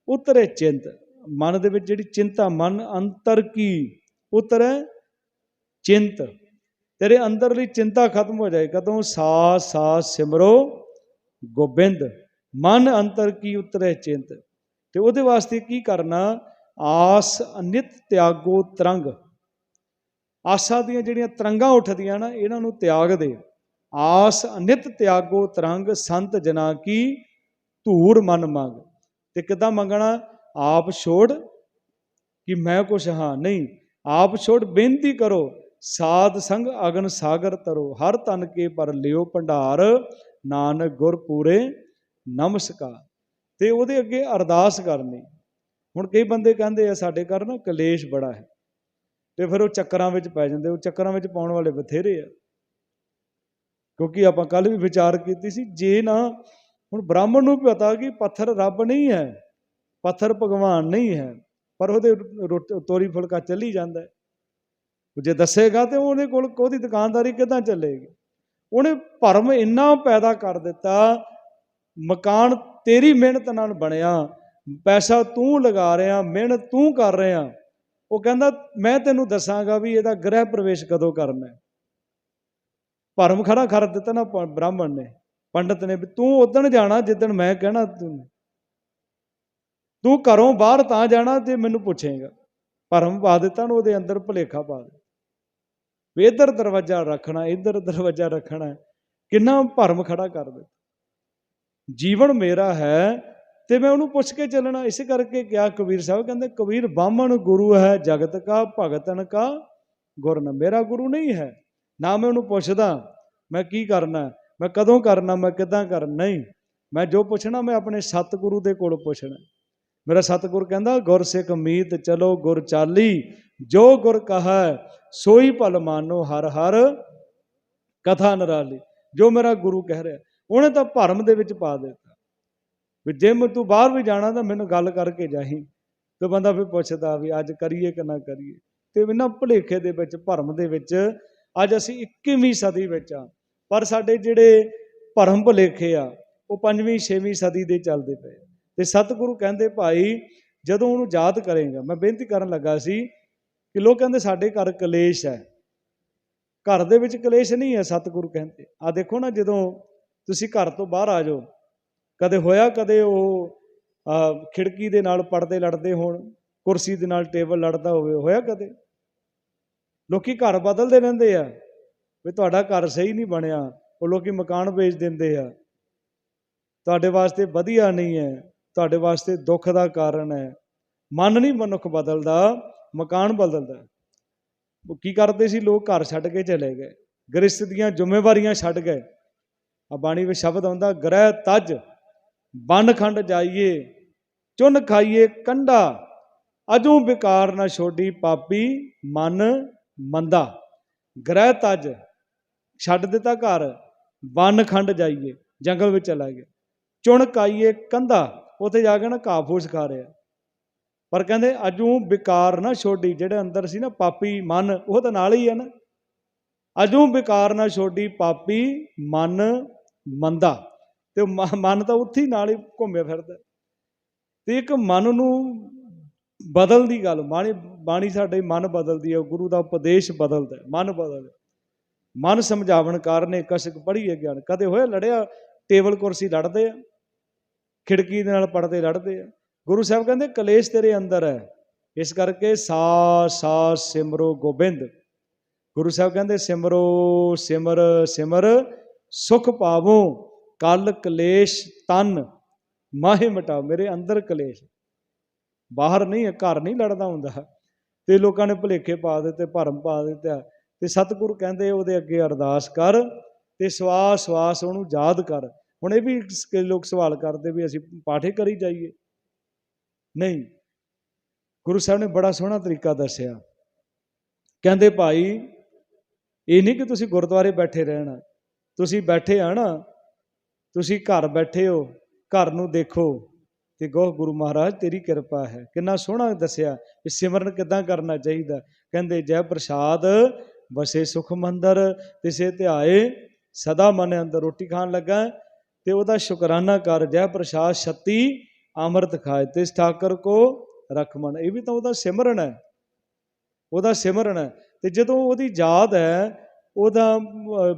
ਉਤਰੇ ਚਿੰਤ। ਮਨ ਦੇ ਵਿੱਚ ਜਿਹੜੀ ਚਿੰਤਾ, ਮਨ ਅੰਤਰ ਕੀ, ਉਤਰੇ ਚਿੰਤ। ਤੇਰੇ ਅੰਦਰਲੀ ਚਿੰਤਾ ਖਤਮ ਹੋ ਜਾਏ ਕਦੋਂ ਸਾ ਸਾ ਸਿਮਰੋ ਗੋਬਿੰਦ, ਮਨ ਅੰਤਰ ਕੀ ਉਤਰੇ ਚਿੰਤ। ਤੇ ਉਹਦੇ ਵਾਸਤੇ ਕੀ ਕਰਨਾ? ਆਸ ਅਨਿਤ ਤਿਆਗੋ ਤਰੰਗ। ਆਸਾ ਦੀਆਂ ਜਿਹੜੀਆਂ ਤਰੰਗਾਂ ਉੱਠਦੀਆਂ ਨਾ, ਇਹਨਾਂ ਨੂੰ ਤਿਆਗ ਦੇ। ਆਸ ਅਨਿਤ ਤਿਆਗੋ ਤਰੰਗ, ਸੰਤ ਜਨਾ ਕੀ ਧੂੜ ਮਨ ਮੰਗ। ਤੇ ਕਿੱਦਾਂ ਮੰਗਣਾ? ਆਪ ਛੋੜ ਕਿ ਮੈਂ ਕੁਛ ਹਾਂ। ਨਹੀਂ, ਆਪ ਛੋੜ ਬੇਨਤੀ ਕਰੋ। ਸਾਧ ਸੰਗ ਅਗਨ ਸਾਗਰ ਤਰੋ, ਹਰ ਤਨ ਕੇ ਪਰ ਲਿਓ ਭੰਡਾਰ, ਨਾਨਕ ਗੁਰ ਪੂਰੇ, ਨਮਸਕਾਰ। ਤੇ ਉਹਦੇ ਅੱਗੇ ਅਰਦਾਸ ਕਰਨੀ। ਹੁਣ ਕਈ ਬੰਦੇ ਕਹਿੰਦੇ ਆ, ਸਾਡੇ ਘਰ ਨਾ ਕਲੇਸ਼ ਬੜਾ ਹੈ। ਤੇ ਫਿਰ ਉਹ ਚੱਕਰਾਂ ਵਿੱਚ ਪੈ ਜਾਂਦੇ, ਉਹ ਚੱਕਰਾਂ ਵਿੱਚ ਪਾਉਣ ਵਾਲੇ ਬਥੇਰੇ ਆ। ਕਿਉਂਕਿ ਆਪਾਂ ਕੱਲ ਵੀ ਵਿਚਾਰ ਕੀਤੀ ਸੀ, ਜੇ ਨਾ, ਹੁਣ ਬ੍ਰਾਹਮਣ ਨੂੰ ਪਤਾ ਕਿ ਪੱਥਰ ਰੱਬ ਨਹੀਂ ਹੈ, ਪੱਥਰ ਭਗਵਾਨ ਨਹੀਂ ਹੈ, ਪਰ ਉਹਦੇ ਰੋਟ- ਤੋਰੀ ਫੁਲਕਾ ਚੱਲੀ ਜਾਂਦਾ ਹੈ। ਜੇ ਦੱਸੇਗਾ ਤੇ ਉਹਦੇ ਕੋਲ ਉਹਦੀ ਦੁਕਾਨਦਾਰੀ ਕਿਦਾਂ ਚੱਲੇਗੀ? ਉਹਨੇ ਭਰਮ ਇੰਨਾ ਪੈਦਾ ਕਰ ਦਿੱਤਾ, ਮਕਾਨ ਤੇਰੀ ਮਿਹਨਤ ਨਾਲ ਬਣਿਆ, ਪੈਸਾ ਤੂੰ ਲਗਾ ਰਿਹਾ, ਮਿਹਨਤ ਤੂੰ ਕਰ ਰਿਹਾ। ਉਹ ਕਹਿੰਦਾ, ਮੈਂ ਤੈਨੂੰ ਦੱਸਾਂਗਾ ਵੀ ਇਹਦਾ ਗ੍ਰਹਿ ਪ੍ਰਵੇਸ਼ ਕਦੋਂ ਕਰਨਾ ਭਰਮ ਖੜਾ ਕਰ ਦਿੱਤਾ ਨਾ ਬ੍ਰਾਹਮਣ ਨੇ। ਪੰਡਤ ਨੇ ਵੀ ਤੂੰ ਉਦਣ ਜਾਣਾ ਜਿੱਦਣ ਮੈਂ ਕਹਿਣਾ ਤੂੰ ਤੂੰ ਘਰੋਂ ਬਾਹਰ ਤਾਂ ਜਾਣਾ ਤੇ ਮੈਨੂੰ ਪੁੱਛੇਗਾ। ਭਰਮ ਪਾ ਦਿੱਤਾ ਨਾ ਉਹਦੇ ਅੰਦਰ, ਭੁਲੇਖਾ ਪਾ ਦੇ ਵੀ ਇੱਧਰ ਦਰਵਾਜ਼ਾ ਰੱਖਣਾ, ਇੱਧਰ ਦਰਵਾਜ਼ਾ ਰੱਖਣਾ, ਕਿੰਨਾ ਭਰਮ ਖੜਾ ਕਰ ਦਿੱਤਾ। ਜੀਵਨ ਮੇਰਾ ਹੈ ਤੇ ਮੈਂ ਉਹਨੂੰ ਪੁੱਛ ਕੇ ਚੱਲਣਾ। ਇਸੇ ਕਰਕੇ ਕਿਹਾ ਕਬੀਰ ਸਾਹਿਬ, ਕਹਿੰਦੇ, ਕਬੀਰ, ਬਾਹਮਣ ਗੁਰੂ ਹੈ, ਜਗਤ ਕਾ, ਭਗਤਨ ਕਾ, ਗੁਰ ਮੇਰਾ ਗੁਰੂ ਨਹੀਂ ਹੈ। ਨਾ ਮੈਂ ਉਹਨੂੰ ਪੁੱਛਦਾ, ਮੈਂ ਕੀ ਕਰਨਾ? ਮੈਂ ਕਦੋਂ ਕਰਨਾ? ਮੈਂ ਕਿੱਦਾਂ ਕਰਨਾ? ਨਹੀਂ, ਮੈਂ ਜੋ ਪੁੱਛਣਾ, ਮੈਂ ਆਪਣੇ ਸਤਿਗੁਰੂ ਦੇ ਕੋਲ ਪੁੱਛਣਾ। ਮੇਰਾ ਸਤਿਗੁਰ ਕਹਿੰਦਾ, ਗੁਰ ਸਿੱਖ ਮੀਤ ਚਲੋ, ਗੁਰ ਚਾਲੀ, ਜੋ ਗੁਰ ਕਹਾ ਸੋਈ ਭਲ ਮਾਨੋ ਹਰ ਹਰ ਕਥਾ ਨਰਾਲੀ। ਜੋ ਮੇਰਾ ਗੁਰੂ ਕਹਿ ਰਿਹਾ, ਉਹਨੇ ਤਾਂ ਭਰਮ ਦੇ ਵਿੱਚ ਪਾ ਦਿੱਤਾ। ਵੀ ਜੇ ਮੈਂ ਤੂੰ ਬਾਹਰ ਵੀ ਜਾਣਾ ਤਾਂ ਮੈਨੂੰ ਗੱਲ ਕਰਕੇ ਜਾਹੀਂ। ਤੇ ਬੰਦਾ ਫਿਰ ਪੁੱਛਦਾ ਵੀ ਅੱਜ ਕਰੀਏ ਕਿ ਨਾ ਕਰੀਏ। ਤੇ ਇਹਨਾਂ ਭੁਲੇਖੇ ਦੇ ਵਿੱਚ, ਭਰਮ ਦੇ ਵਿੱਚ ਅੱਜ ਅਸੀਂ 21ਵੀਂ ਸਦੀ ਵਿੱਚ ਆ ਪਰ ਸਾਡੇ ਜਿਹੜੇ ਭਰਮ ਭੁਲੇਖੇ ਆ, ਉਹ 5ਵੀਂ 6ਵੀਂ ਸਦੀ ਦੇ ਚੱਲਦੇ ਪਏ ਆ। ਤੇ ਸਤਿਗੁਰੂ ਕਹਿੰਦੇ, ਭਾਈ, ਜਦੋਂ ਉਹਨੂੰ ਯਾਦ ਕਰੇਗਾ, ਮੈਂ ਬੇਨਤੀ ਕਰਨ ਲੱਗਾ ਸੀ ਕਿ ਲੋਕ ਕਹਿੰਦੇ ਸਾਡੇ ਘਰ ਕਲੇਸ਼ ਹੈ। ਘਰ ਦੇ ਵਿੱਚ ਕਲੇਸ਼ ਨਹੀਂ ਹੈ ਸਤਿਗੁਰੂ ਕਹਿੰਦੇ ਆ ਦੇਖੋ ਨਾ ਜਦੋਂ ਤੁਸੀਂ ਘਰ ਤੋਂ ਬਾਹਰ ਆ ਜਾਓ, ਕਦੇ ਹੋਇਆ ਕਦੇ ਉਹ ਖਿੜਕੀ ਦੇ ਨਾਲ ਪਰਦੇ ਲੜਦੇ ਹੋਣ, ਕੁਰਸੀ ਦੇ ਨਾਲ ਟੇਬਲ ਲੜਦਾ ਹੋਵੇ, ਹੋਇਆ ਕਦੇ? ਲੋਕੀ ਘਰ ਬਦਲਦੇ ਰਹਿੰਦੇ ਆ। ਵੀ ਤੁਹਾਡਾ ਘਰ ਸਹੀ ਨਹੀਂ ਬਣਿਆ, ਉਹ ਲੋਕੀ ਮਕਾਨ ਵੇਚ ਦਿੰਦੇ ਆ। ਤੁਹਾਡੇ ਵਾਸਤੇ ਵਧੀਆ ਨਹੀਂ ਹੈ, ਤੁਹਾਡੇ ਵਾਸਤੇ ਦੁੱਖ ਦਾ ਕਾਰਨ ਹੈ। ਮਨ ਨਹੀਂ ਮਨੁੱਖ ਬਦਲਦਾ। ਮਕਾਨ ਬਦਲਦਾ ਉਹ ਕੀ ਕਰਦੇ ਸੀ? ਲੋਕ ਘਰ ਛੱਡ ਕੇ ਚਲੇ ਗਏ। ਗ੍ਰਸਥ ਦੀਆਂ ਜ਼ਿੰਮੇਵਾਰੀਆਂ ਛੱਡ ਗਏ। ਆ ਬਾਣੀ ਵਿੱਚ ਸ਼ਬਦ ਆਉਂਦਾ, ਗ੍ਰਹਿ ਤਜ, ਬਨ ਖੰਡ ਜਾਈਏ, ਚੁੰਨ ਖਾਈਏ ਕੰਡਾ, ਅਜੂ ਵਿਕਾਰ ਨਾ ਛੋਡੀ ਪਾਪੀ ਮਨ ਮੰਦਾ। ਗ੍ਰਹਿ ਤਜ, ਛੱਡ ਦਿੱਤਾ ਘਰ, ਬਨ ਖੰਡ ਜਾਈਏ, ਜੰਗਲ ਵਿੱਚ ਚਲਾ ਗਿਆ। ਚੁਣ ਕਾਈਏ ਕੰਧਾ, ਉੱਥੇ ਜਾ ਕੇ ਨਾ ਘਾਹ ਫੂਸ ਖਾ ਰਿਹਾ। ਪਰ ਕਹਿੰਦੇ ਅਜੂ ਵਿਕਾਰ ਨਾ ਛੋਡੀ, ਜਿਹੜੇ ਅੰਦਰ ਸੀ ਨਾ ਪਾਪੀ ਮਨ, ਉਹ ਤਾਂ ਨਾਲ ਹੀ ਹੈ ਨਾ। ਅਜੂ ਵਿਕਾਰ ਨਾ ਛੋਡੀ ਪਾਪੀ ਮਨ ਮੰਦਾ, ਤੇ ਮ- ਮਨ ਤਾਂ ਉੱਥੇ ਹੀ ਨਾਲ ਹੀ ਘੁੰਮਿਆ ਫਿਰਦਾ। ਤੇ ਇੱਕ ਮਨ ਨੂੰ ਬਦਲ ਦੀ ਗੱਲ, ਬਾਣੀ ਬਾਣੀ ਸਾਡੇ ਮਨ ਬਦਲਦੀ ਹੈ ਗੁਰੂ ਦਾ ਉਪਦੇਸ਼ ਬਦਲਦਾ ਮਨ ਬਦਲਦਾ ਮਨ ਸਮਝਾਵਣ ਕਾਰਨੇ ਕਸ਼ਕ ਪੜੀਏ ਗਿਆਨ। ਕਦੇ ਹੋਇਆ ਲੜਿਆ, ਟੇਬਲ ਕੁਰਸੀ ਲੜਦੇ ਆ, ਖਿੜਕੀ ਦੇ ਨਾਲ ਪੜਦੇ ਲੜਦੇ ਆ। ਗੁਰੂ ਸਾਹਿਬ ਕਹਿੰਦੇ, ਕਲੇਸ਼ ਤੇਰੇ ਅੰਦਰ ਹੈ। ਇਸ ਕਰਕੇ ਸਾ ਸਾ, ਸਿਮਰੋ, ਗੋਬਿੰਦ। ਗੁਰੂ ਸਾਹਿਬ ਕਹਿੰਦੇ, ਸਿਮਰੋ, ਸਿਮਰ ਸਿਮਰ, ਸੁਖ ਪਾਵੋ। ਕਲ ਕਲੇਸ਼ ਤਨ, ਮਾਹੇ ਮਟਾਓ। ਮੇਰੇ ਅੰਦਰ ਕਲੇਸ਼। ਬਾਹਰ ਨਹੀਂ ਹੈ, ਘਰ ਨਹੀਂ ਲੜਦਾ ਹੁੰਦਾ। ਤੇ ਲੋਕਾਂ ਨੇ ਭੁਲੇਖੇ ਪਾ ਦਿੱਤੇ, ਭਰਮ ਪਾ ਦਿੱਤਾ। ਤੇ ਸਤਿਗੁਰੂ ਕਹਿੰਦੇ, ਉਹਦੇ ਅੱਗੇ ਅਰਦਾਸ ਕਰ ਤੇ ਸਵਾਸ ਸਵਾਸ ਉਹਨੂੰ ਯਾਦ ਕਰ। ਹੁਣ ਇਹ ਵੀ ਲੋਕ ਸਵਾਲ ਕਰਦੇ ਵੀ ਅਸੀਂ ਪਾਠੇ ਕਰੀ ਜਾਈਏ। ਨਹੀਂ। ਗੁਰੂ ਸਾਹਿਬ ਨੇ ਬੜਾ ਸੋਹਣਾ ਤਰੀਕਾ ਦੱਸਿਆ। ਕਹਿੰਦੇ ਭਾਈ, ਇਹ ਨਹੀਂ ਕਿ ਤੁਸੀਂ ਗੁਰਦੁਆਰੇ ਬੈਠੇ ਰਹਿਣਾ। ਤੁਸੀਂ ਬੈਠੇ ਆ ਨਾ, ਤੁਸੀਂ ਘਰ ਬੈਠੇ ਹੋ, ਘਰ ਨੂੰ ਦੇਖੋ ਤੇ ਕਹੋ, ਗੁਰੂ ਮਹਾਰਾਜ, ਤੇਰੀ ਕਿਰਪਾ ਹੈ। ਕਿੰਨਾ ਸੋਹਣਾ ਦੱਸਿਆ ਕਿ ਸਿਮਰਨ ਕਿਦਾਂ ਕਰਨਾ ਚਾਹੀਦਾ। ਕਹਿੰਦੇ, ਜੈ ਪ੍ਰਸਾਦ, ਵਸੇ ਸੁਖ ਮੰਦਰ, ਤਿਸੇ ਧਿਆਏ, ਸਦਾ ਮਨ ਅੰਦਰ ਰੋਟੀ ਖਾਣ ਲੱਗਾ ਤੇ ਉਹਦਾ ਸ਼ੁਕਰਾਨਾ ਕਰ, ਜੈ ਪ੍ਰਸਾਦ ਛੱਤੀ ਅੰਮ੍ਰਿਤ ਖਾਏ ਤਿਸ ਠਾਕਰ ਕੋ ਰਖਮਨ ਇਹ ਵੀ ਤਾਂ ਉਹਦਾ ਸਿਮਰਨ ਹੈ। ਉਹਦਾ ਸਿਮਰਨ ਹੈ। ਤੇ ਜਦੋਂ ਉਹਦੀ ਯਾਦ ਹੈ, ਉਹਦਾ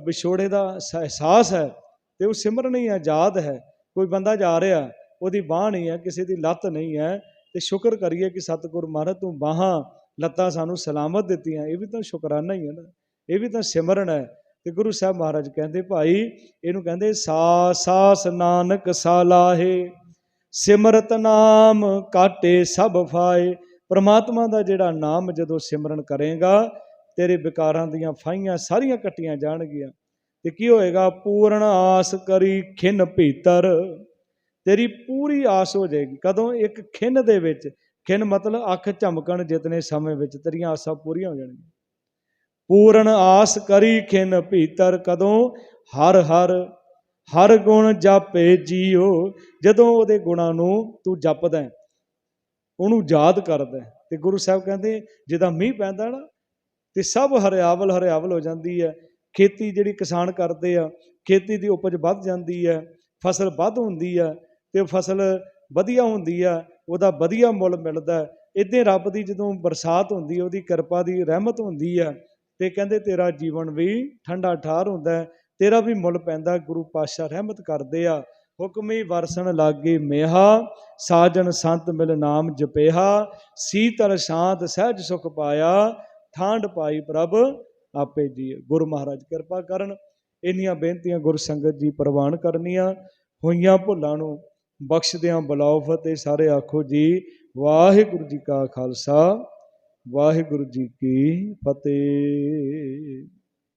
ਵਿਛੋੜੇ ਦਾ ਅਹਿਸਾਸ ਹੈ ਤੇ ਉਹ ਸਿਮਰਨ ਹੀ ਹੈ, ਯਾਦ ਹੈ। ਕੋਈ ਬੰਦਾ ਜਾ ਰਿਹਾ, ਉਹਦੀ ਬਾਹ ਨਹੀਂ ਹੈ, ਕਿਸੇ ਦੀ ਲੱਤ ਨਹੀਂ ਹੈ ਤੇ ਸ਼ੁਕਰ ਕਰੀਏ ਕਿ ਸਤਿਗੁਰ ਮਹਾਰਾਜ, ਤੂੰ ਬਾਹਾਂ, ਲੱਤਾਂ ਸਾਨੂੰ ਸਲਾਮਤ ਦਿੱਤੀਆਂ। ਇਹ ਵੀ ਤਾਂ ਸ਼ੁਕਰਾਨਾ ਹੀ ਹੈ ਨਾ। ਇਹ ਵੀ ਤਾਂ ਸਿਮਰਨ ਹੈ। ਤੇ ਗੁਰੂ ਸਾਹਿਬ ਮਹਾਰਾਜ ਕਹਿੰਦੇ, ਭਾਈ, ਇਹਨੂੰ ਕਹਿੰਦੇ ਸਾ ਸਾਸ ਨਾਨਕ ਸਾਲਾਹੇ ਸਿਮਰਤ ਨਾਮ ਕਾਟੇ ਸਭ ਫਾਏ। ਪ੍ਰਮਾਤਮਾ ਦਾ ਜਿਹੜਾ ਨਾਮ ਜਦੋਂ ਸਿਮਰਨ ਕਰੇਗਾ, ਤੇਰੇ ਵਿਕਾਰਾਂ ਦੀਆਂ ਫਾਈਆਂ ਸਾਰੀਆਂ ਕੱਟੀਆਂ ਜਾਣਗੀਆਂ। ਤੇ ਕੀ ਹੋਏਗਾ? ਪੂਰਨ ਆਸ ਕਰੀ ਖਿੰਨ ਭੀਤਰ। ਤੇਰੀ ਪੂਰੀ ਆਸ ਹੋ ਜਾਏਗੀ। ਕਦੋਂ? ਇੱਕ ਖਿੰਨ ਦੇ ਵਿੱਚ। ਖਿੰਨ ਮਤਲਬ ਅੱਖ ਝਮਕਣ ਜਿਤਨੇ ਸਮੇਂ ਵਿੱਚ ਤੇਰੀਆਂ ਆਸਾਂ ਪੂਰੀਆਂ ਹੋ ਜਾਣਗੀਆਂ। ਪੂਰਨ ਆਸ ਕਰੀ ਖਿੰਨ ਭੀਤਰ। ਕਦੋਂ? ਹਰ ਹਰ ਹਰ ਗੁਣ ਜਾਪੇ ਜੀਓ ਜਦੋਂ ਉਹਦੇ ਗੁਣਾਂ ਨੂੰ ਤੂੰ ਜਪਦਾ ਉਹਨੂੰ ਯਾਦ ਕਰਦਾ ਹੈ। ਤੇ ਗੁਰੂ ਸਾਹਿਬ ਕਹਿੰਦੇ, ਜਿਹਦਾ ਮੀਂਹ ਪੈਂਦਾ ਨਾ, ਤੇ ਸਭ ਹਰਿਆਵਲ ਹਰਿਆਵਲ ਹੋ ਜਾਂਦੀ ਹੈ ਖੇਤੀ ਜਿਹੜੀ ਕਿਸਾਨ ਕਰਦੇ ਆ, ਖੇਤੀ ਦੀ ਉਪਜ ਵੱਧ ਜਾਂਦੀ ਹੈ, ਫਸਲ ਵੱਧ ਹੁੰਦੀ ਹੈ, ਤੇ ਫਸਲ ਵਧੀਆ ਹੁੰਦੀ ਆ ਉਹਦਾ ਵਧੀਆ ਮੁੱਲ ਮਿਲਦਾ ਹੈ। ਇੱਦਾਂ ਰੱਬ ਦੀ ਜਦੋਂ ਬਰਸਾਤ ਹੁੰਦੀ ਉਹਦੀ ਕਿਰਪਾ ਦੀ ਰਹਿਮਤ ਹੁੰਦੀ ਆ ਤੇ ਕਹਿੰਦੇ ਤੇਰਾ ਜੀਵਨ ਵੀ ਠੰਡਾ ਠਾਰ ਹੁੰਦਾ ਤੇਰਾ ਵੀ ਮੁੱਲ ਪੈਂਦਾ, ਗੁਰੂ ਪਾਤਸ਼ਾਹ ਰਹਿਮਤ ਕਰਦੇ ਆ। ਹੁਕਮੀ ਵਰਸਣ ਲਾਗੇ ਮੇਹਾ, ਸਾਜਣ ਸੰਤ ਮਿਲ ਨਾਮ ਜਪੇਹਾ। ਸੀਤਲ ਸ਼ਾਂਤ ਸਹਿਜ ਸੁਖ ਪਾਇਆ ਠਾਂਡ ਪਾਈ ਪ੍ਰਭ ਆਪੇ ਜੀ ਗੁਰੂ ਮਹਾਰਾਜ ਕਿਰਪਾ ਕਰਨ, ਇੰਨੀਆਂ ਬੇਨਤੀਆਂ ਗੁਰ ਸੰਗਤ ਜੀ ਪ੍ਰਵਾਨ ਕਰਨੀਆਂ। ਹੋਈਆਂ ਭੁੱਲਾਂ ਨੂੰ ਬਖਸ਼ਦਿਆਂ ਬੁਲਾਓ ਫਤਿਹ, ਸਾਰੇ ਆਖੋ ਜੀ, ਵਾਹਿਗੁਰੂ ਜੀ ਕਾ ਖਾਲਸਾ, ਵਾਹਿਗੁਰੂ ਜੀ ਕੀ ਫਤਿਹ।